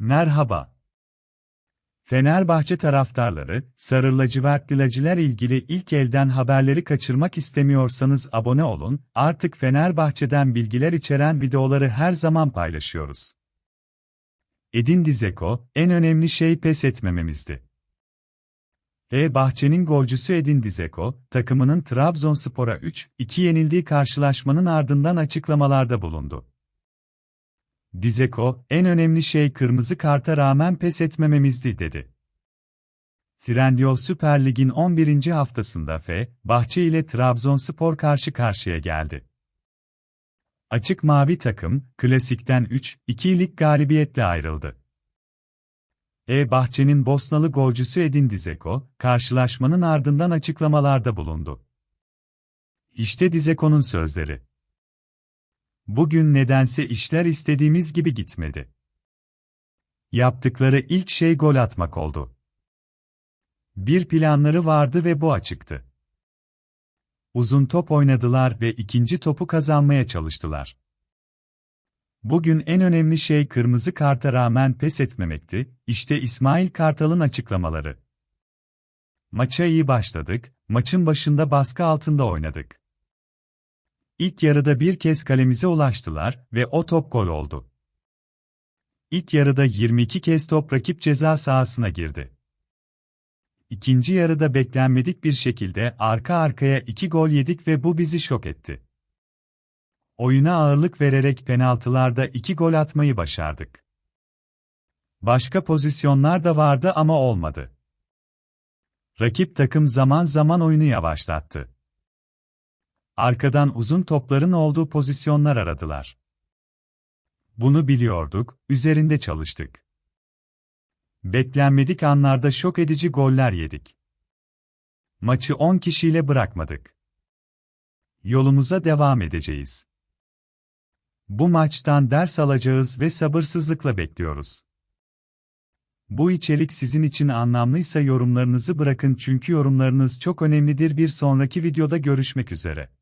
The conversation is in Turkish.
Merhaba. Fenerbahçe taraftarları, Sarı Lacivertliler ilgili ilk elden haberleri kaçırmak istemiyorsanız abone olun, artık Fenerbahçe'den bilgiler içeren videoları her zaman paylaşıyoruz. Edin Dzeko, en önemli şey pes etmememizdi. E Bahçe'nin golcüsü Edin Dzeko, takımının Trabzonspor'a 3-2 yenildiği karşılaşmanın ardından açıklamalarda bulundu. Dzeko, en önemli şey kırmızı karta rağmen pes etmememizdi dedi. Trendyol Süper Lig'in 11. haftasında F, Bahçe ile Trabzonspor karşı karşıya geldi. Açık mavi takım, klasikten 3-2'lik galibiyetle ayrıldı. E Bahçe'nin Bosnalı golcüsü Edin Dzeko, karşılaşmanın ardından açıklamalarda bulundu. İşte Dzeko'nun sözleri. Bugün nedense işler istediğimiz gibi gitmedi. Yaptıkları ilk şey gol atmak oldu. Bir planları vardı ve bu açıktı. Uzun top oynadılar ve ikinci topu kazanmaya çalıştılar. Bugün en önemli şey kırmızı karta rağmen pes etmemekti, işte İsmail Kartal'ın açıklamaları. Maça iyi başladık, maçın başında baskı altında oynadık. İlk yarıda bir kez kalemize ulaştılar ve o top gol oldu. İlk yarıda 22 kez top rakip ceza sahasına girdi. İkinci yarıda beklenmedik bir şekilde arka arkaya iki gol yedik ve bu bizi şok etti. Oyuna ağırlık vererek penaltılarda iki gol atmayı başardık. Başka pozisyonlar da vardı ama olmadı. Rakip takım zaman zaman oyunu yavaşlattı. Arkadan uzun topların olduğu pozisyonlar aradılar. Bunu biliyorduk, üzerinde çalıştık. Beklenmedik anlarda şok edici goller yedik. Maçı 10 kişiyle bırakmadık. Yolumuza devam edeceğiz. Bu maçtan ders alacağız ve sabırsızlıkla bekliyoruz. Bu içerik sizin için anlamlıysa yorumlarınızı bırakın çünkü yorumlarınız çok önemlidir. Bir sonraki videoda görüşmek üzere.